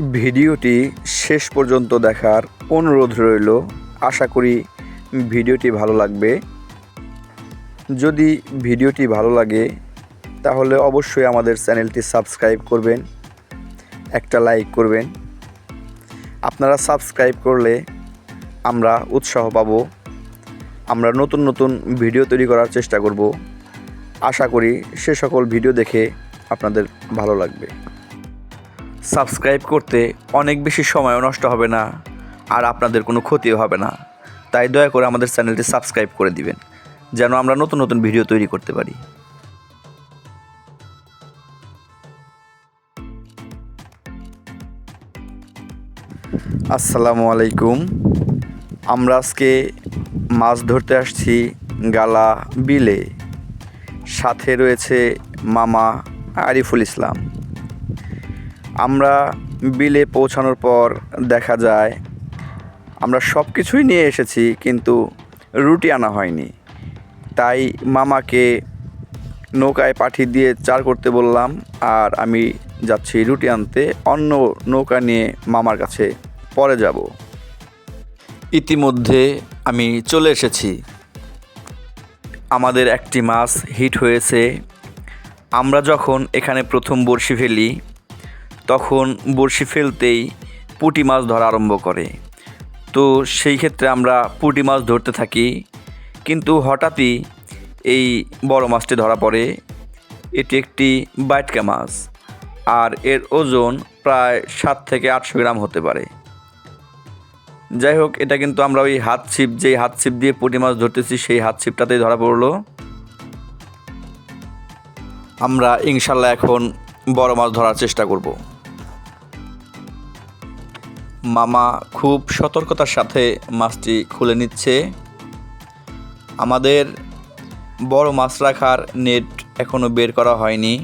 ভিডিওটি শেষ পর্যন্ত দেখার অনুরোধ রইল। আশা করি ভিডিওটি ভালো লাগবে। যদি ভিডিওটি ভালো লাগে, তাহলে অবশ্যই আমাদের চ্যানেলটি সাবস্ক্রাইব করবেন, একটা লাইক করবেন। আপনারা সাবস্ক্রাইব করলে আমরা উৎসাহ পাব। আমরা নতুন নতুন ভিডিও তৈরি করার চেষ্টা করব। আশা করি সে সকল ভিডিও দেখে আপনাদের ভালো লাগবে। সাবস্ক্রাইব করতে অনেক বেশি সময়ও নষ্ট হবে না আর আপনাদের কোনো ক্ষতিও হবে না। তাই দয়া করে আমাদের চ্যানেলটি সাবস্ক্রাইব করে দিবেন, যেন আমরা নতুন নতুন ভিডিও তৈরি করতে পারি। আসসালামু আলাইকুম। আমরা আজকে মাছ ধরতে আসছি গালা বিলে। সাথে রয়েছে মামা আরিফুল ইসলাম। আমরা বিলে পৌঁছানোর পর দেখা যায়, আমরা সব কিছুই নিয়ে এসেছি কিন্তু রুটি আনা হয়নি। তাই মামাকে নৌকায় পাঠিয়ে দিয়ে চার করতে বললাম, আর আমি যাচ্ছি রুটি আনতে, অন্য নৌকা নিয়ে মামার কাছে পরে যাব। ইতিমধ্যে আমি চলে এসেছি। আমাদের একটি মাছ হিট হয়েছে। আমরা যখন এখানে প্রথম বড়শি ফেলি তখন বড়শি ফেলতেই পুঁটি মাছ ধরা আরম্ভ করে। তো সেই ক্ষেত্রে আমরা পুঁটি মাছ ধরতে থাকি, কিন্তু হঠাৎই এই বড় মাছটি ধরা পড়ে। এটি একটি বাইটকা মাছ আর এর ওজন প্রায় সাত থেকে আটশো গ্রাম হতে পারে। যাই হোক, এটা কিন্তু আমরা ওই হাত ছিপ, যেই হাত ছিপ দিয়ে পুঁটি মাছ ধরতেছি, সেই হাত ছিপটাতেই ধরা পড়ল। আমরা ইনশাল্লাহ এখন বড় মাছ ধরার চেষ্টা করব। মামা খুব সতর্কতার সাথে মাছটি খুলে নিচ্ছে। আমাদের বড় মাছ রাখার নেট এখনও বের করা হয়নি।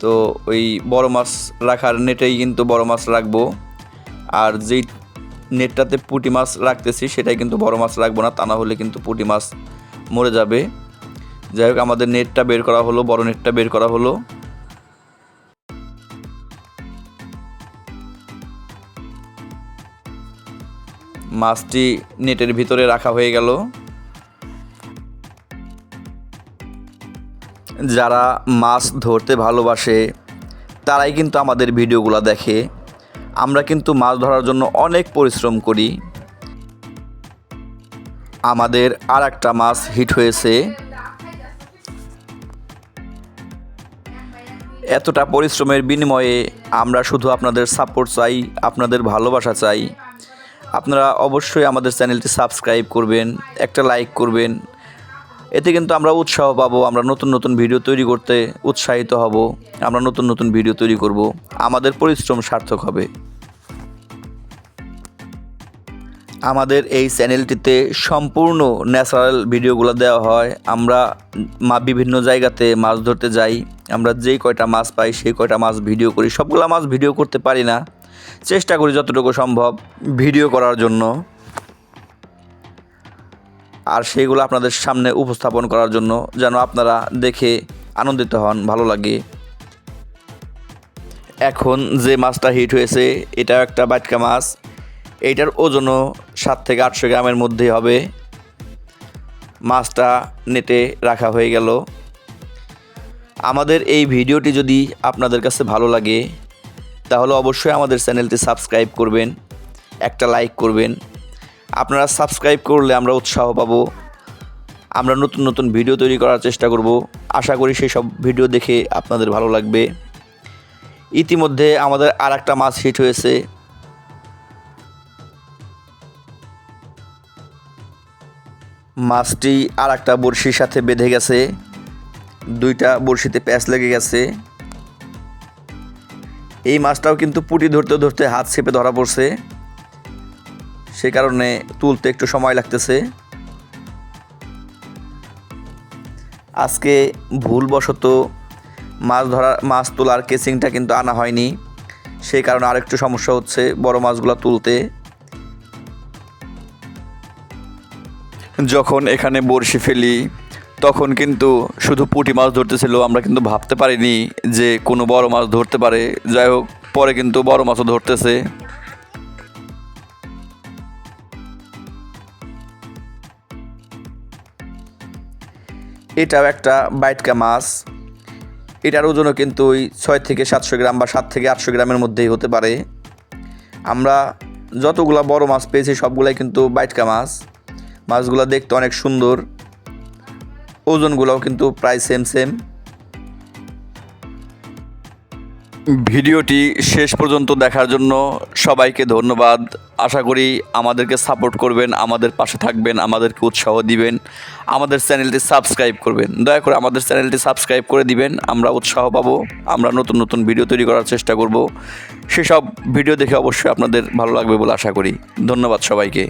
তো ওই বড় মাছ রাখার নেটেই কিন্তু বড় মাছ রাখব। আর যেই নেটটাতে পুঁটি মাছ রাখতেছি, সেটাই কিন্তু বড় মাছ রাখব না, তা না হলে কিন্তু পুঁটি মাছ মরে যাবে। যাই হোক, আমাদের নেটটা বের করা হলো, বড় নেটটা বের করা হলো। মাছটি নেটের ভিতরে রাখা হয়ে গেল। যারা মাছ ধরতে ভালোবাসে, তারাই কিন্তু আমাদের ভিডিওগুলো দেখে। আমরা কিন্তু মাছ ধরার জন্য অনেক পরিশ্রম করি। আমাদের আর একটা মাছ হিট হয়েছে। এতটা পরিশ্রমের বিনিময়ে আমরা শুধু আপনাদের সাপোর্ট চাই, আপনাদের ভালোবাসা চাই। আপনারা অবশ্যই আমাদের চ্যানেলটি সাবস্ক্রাইব করবেন, একটা লাইক করবেন। এতে কিন্তু আমরা উৎসাহ পাবো, আমরা নতুন নতুন ভিডিও তৈরি করতে উৎসাহিত হব, আমরা নতুন নতুন ভিডিও তৈরি করব। আমাদের পরিশ্রম সার্থক হবে। আমাদের এই চ্যানেলটিতে সম্পূর্ণ ন্যাচারাল ভিডিওগুলো দেওয়া হয়। আমরা মা বিভিন্ন জায়গাতে মাছ ধরতে যাই, আমরা যেই কয়টা মাছ পাই সেই কয়টা মাছ ভিডিও করি। সবগুলো মাছ ভিডিও করতে পারি না। চেষ্টা করি যতটুকু সম্ভব ভিডিও করার জন্য। আর সেইগুলো আপনাদের সামনে উপস্থাপন করার জন্য যেন আপনারা দেখে আনন্দিত হন, ভালো লাগে। এখন যে মাছটা হিট হয়েছে, এটাও একটা বাটকা মাছ। এইটার ওজনও সাত থেকে আটশো গ্রামের মধ্যে হবে। মাছটা নেটে রাখা হয়ে গেল। আমাদের এই ভিডিওটি যদি আপনাদের কাছে ভালো লাগে তাহলে অবশ্যই আমাদের চ্যানেলটি সাবস্ক্রাইব করবেন, একটা লাইক করবেন। আপনারা সাবস্ক্রাইব করলে আমরা উৎসাহ পাবো। আমরা নতুন নতুন ভিডিও তৈরি করার চেষ্টা করব। আশা করি সেই সব ভিডিও দেখে আপনাদের ভালো লাগবে। ইতিমধ্যে আমাদের আর একটা মাছ হিট হয়েছে। মাছটি আর একটা বড়শির সাথে বেঁধে গেছে। দুইটা বড়শিতে প্যাঁচ লেগে গেছে। এই মাছটাও কিন্তু পুটি ধরতে ধরতে হাত চেপে ধরা পড়ছে। সে কারণে তুলতে একটু সময় লাগতেছে। আজকে ভুলবশত মাছ ধরা, মাছ তোলার কেসিংটা কিন্তু আনা হয়নি। সেই কারণে আরেকটু সমস্যা হচ্ছে বড় মাছগুলো তুলতে। যখন এখানে বড়শি ফেলি তখন কিন্তু শুধু পুঁটি মাছ ধরতেছিল, আমরা কিন্তু ভাবতে পারিনি যে কোনো বড় মাছ ধরতে পারে। যাই হোক, পরে কিন্তু বড় মাছও ধরতেছে। এটাও একটা বাইটকা মাছ। এটার ওজনও কিন্তু ওই ছয় থেকে সাতশো গ্রাম বা সাত থেকে আটশো গ্রামের মধ্যেই হতে পারে। আমরা যতগুলা বড় মাছ পেয়েছি, সবগুলাই কিন্তু বাইটকা মাছ। মাছগুলো দেখতে অনেক সুন্দর। ওজনগুলোও কিন্তু প্রায় সেম সেম ভিডিওটি শেষ পর্যন্ত দেখার জন্য সবাইকে ধন্যবাদ। আশা করি আমাদেরকে সাপোর্ট করবেন, আমাদের পাশে থাকবেন, আমাদেরকে উৎসাহ দিবেন, আমাদের চ্যানেলটি সাবস্ক্রাইব করবেন। দয়া করে আমাদের চ্যানেলটি সাবস্ক্রাইব করে দিবেন, আমরা উৎসাহ পাবো, আমরা নতুন নতুন ভিডিও তৈরি করার চেষ্টা করব। সেসব ভিডিও দেখে অবশ্যই আপনাদের ভালো লাগবে বলে আশা করি। ধন্যবাদ সবাইকে।